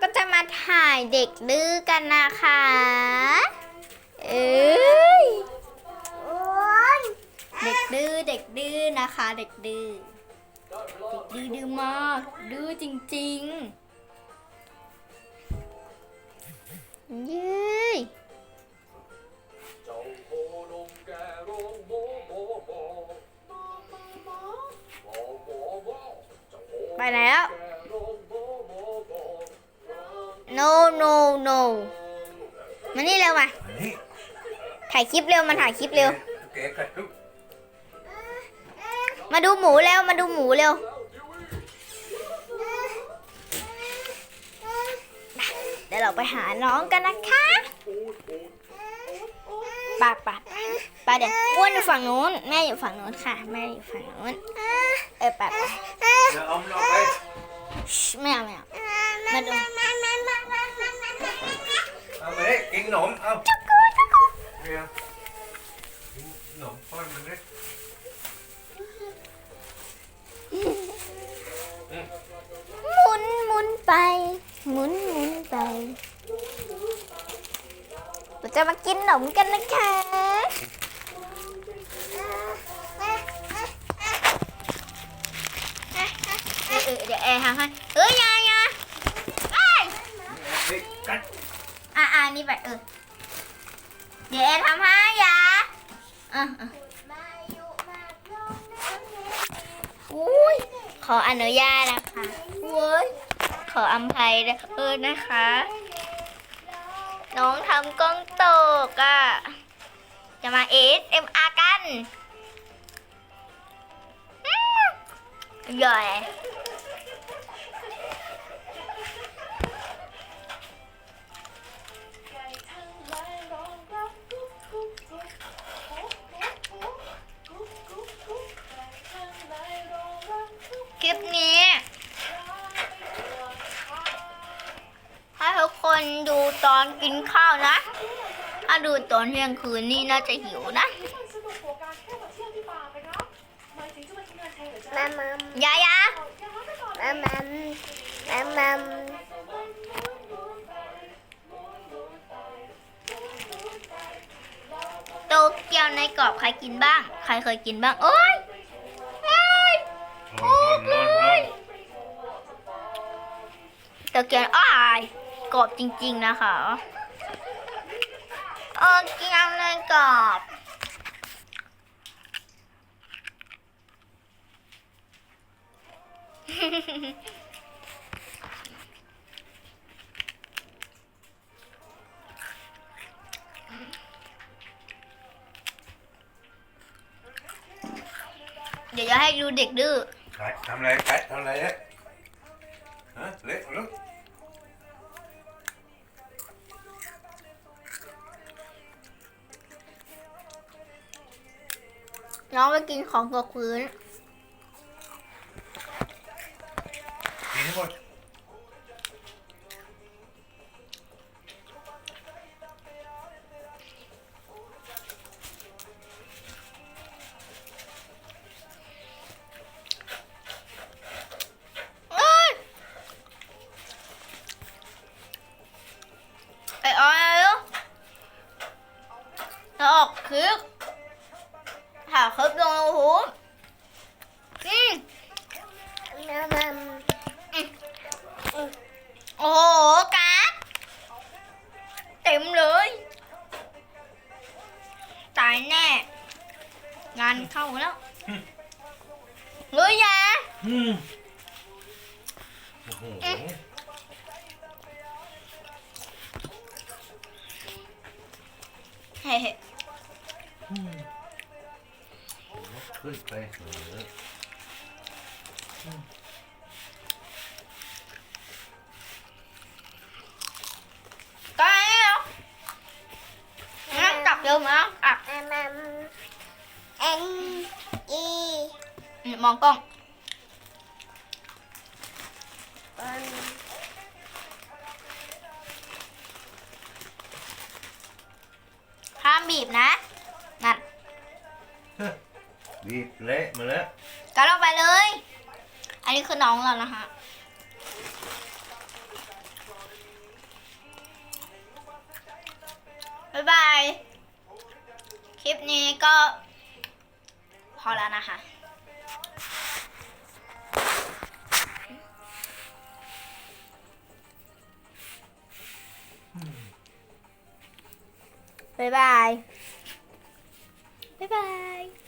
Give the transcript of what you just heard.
ก็จะมาถ่ายเด็กดื้อกันนะคะ เอ้ยเด็กดื้อเด็กดื้อนะคะ เด็กดื้อเด็กดื้อดื้อมาก ดื้อจริงๆเย้ยไปแล้ว no no no มานี่เร็วมา อันนี้ถ่ายคลิปเร็วมาถ่ายคลิปเร็ว เก๋กันทุกมาดูหมูเร็วมาดูหมูเร็ว เดี๋ยวเราไปหาน้องกันนะคะไป่าป่าป่าเดี๋ยวอ้วนอยู่ฝั่งนู้น แม่อยู่ฝั่งนู้นค่ะ แม่อยู่ฝั่งนู้น เออไป่าป่าเดี๋ยวเอามันออกไป ไม่เอาไม่เอามาดูเอามาดิกิน ขนม เอาเรียกินขนมป้อนมันดิหมุนหมุนไป หมุนหมุนไป เราจะมากินขนมกันนะคะเออเออเดี๋ยวแอร์ทำให้เอ้ยอยาอยาเอ้ย นี่กัด อะอะนี่ไปเออ เดี๋ยวแอร์ทำให้อยาอะอะอุ้ยขออนุญาตนะคะเว้ยขออภัยเออนะคะ น้องทำกล้องตกอะ จะมา ASMR กันอืมใหญ่ คลิปนี้ ให้ทุกคนดูตอนกินข้าวนะ ถ้าดูตอนเที่ยงคืนนี่น่าจะหิวนะสนุกกว่าการแค่มาเที่ยวที่บาร์ไปครับหมายถึงจะมาทำงานแทนเหรอจ๊ะมัมมัมยายายังรับไปก่อนมัมมัมมัมมัมโตเกียวในกรอบใครกินบ้าง ใครเคยกินบ้าง โอ๊ย โตเกียวอ้ายกรอบจริง ๆ นะคะโตเกียวในกรอบเดี๋ยวจะให้ดูเด็กดื้อกัดทำอะไรกัด น้องไปกินของตกพื้น กินให้หมด ถ่ายคลิปลงยูทูบอืมมัมมัมโอ้โขึ้นไปเออใกล้แล้วงั้นจับเยอะมากอะมัมมัมเอ็นอีมมองกล้องปันห้ามบีบนะ ดีบเละมาแล้วกัดออกไปเลย อันนี้คือน้องเรานะคะบ๊ายบาย คลิปนี้ก็ พอแล้วนะคะ บ๊ายบาย บ๊ายบาย